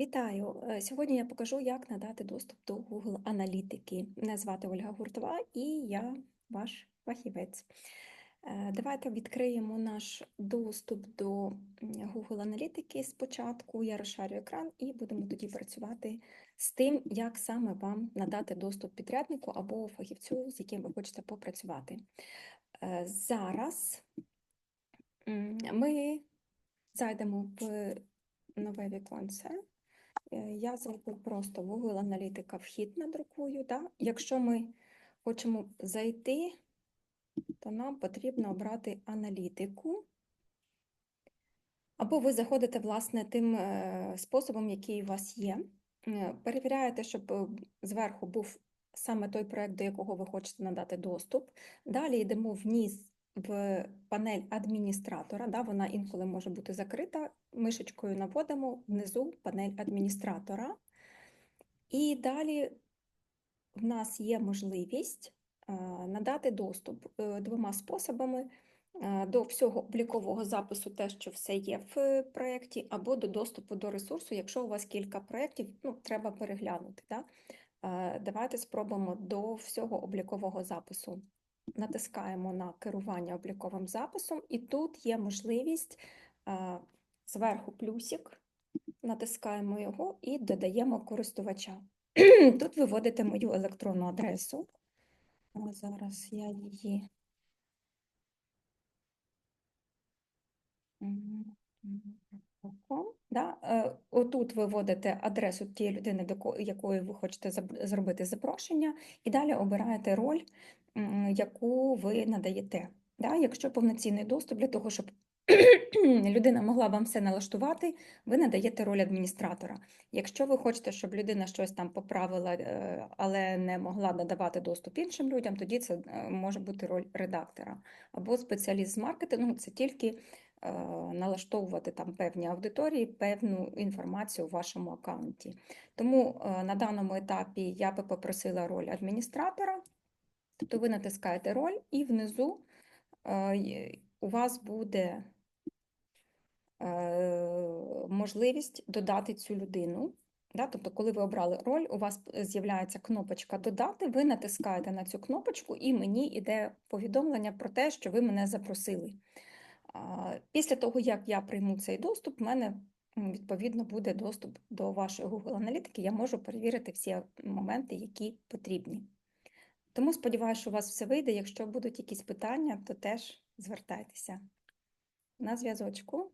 Вітаю! Е, Сьогодні я покажу, як надати доступ до Google аналітики. Мене звати Ольга Гуртова і я ваш фахівець. Е, Давайте відкриємо наш доступ до Google аналітики спочатку. Я розшарю екран і будемо тоді працювати з тим, як саме вам надати доступ підряднику або фахівцю, з яким ви хочете попрацювати. Е, Зараз ми зайдемо в нове віконце. Е, Я зайду просто Google Аналітика вхід надрукую. Да? Якщо ми хочемо зайти, то нам потрібно обрати аналітику. Або ви заходите, власне, тим е, способом, який у вас є. Е, Перевіряєте, щоб зверху був саме той проект, до якого ви хочете надати доступ. Далі йдемо вниз в панель адміністратора. Да, вона інколи може бути закрита. Мишечкою наводимо внизу панель адміністратора. І далі в нас є можливість е, надати доступ е, двома способами е, до всього облікового запису, те, що все є в проєкті, або до доступу до ресурсу, якщо у вас кілька проєктів, ну, треба переглянути. Да? Давайте спробуємо до всього облікового запису. Натискаємо на керування обліковим записом, і тут є можливість зверху плюсик, натискаємо його і додаємо користувача. Тут ви вводите мою електронну адресу. Зараз я її. Да? е, Отут ви вводите адресу тієї людини, до ко- якої ви хочете зробити запрошення, і далі обираєте роль, яку ви надаєте. Да? Якщо повноцінний доступ для того, щоб людина могла вам все налаштувати, ви надаєте роль адміністратора. Якщо ви хочете, щоб людина щось там поправила, е, але не могла надавати доступ іншим людям, тоді це е, може бути роль редактора. Або спеціаліст з маркетингу це тільки е, налаштовувати там певні аудиторії, певну інформацію у вашому аккаунті. Тому на даному етапі я би попросила роль адміністратора, тобто ви натискаєте роль, і внизу е, у вас буде е, можливість додати цю людину. Да? Тобто, коли ви обрали роль, у вас з'являється кнопочка Додати, ви натискаєте на цю кнопочку, і мені йде повідомлення про те, що ви мене запросили. Після того, як я прийму цей доступ, в мене відповідно буде доступ до вашої Google аналітики. Я можу перевірити всі моменти, які потрібні. Тому сподіваюся, що у вас все вийде. Якщо будуть якісь питання, то теж звертайтеся. На зв'язочку.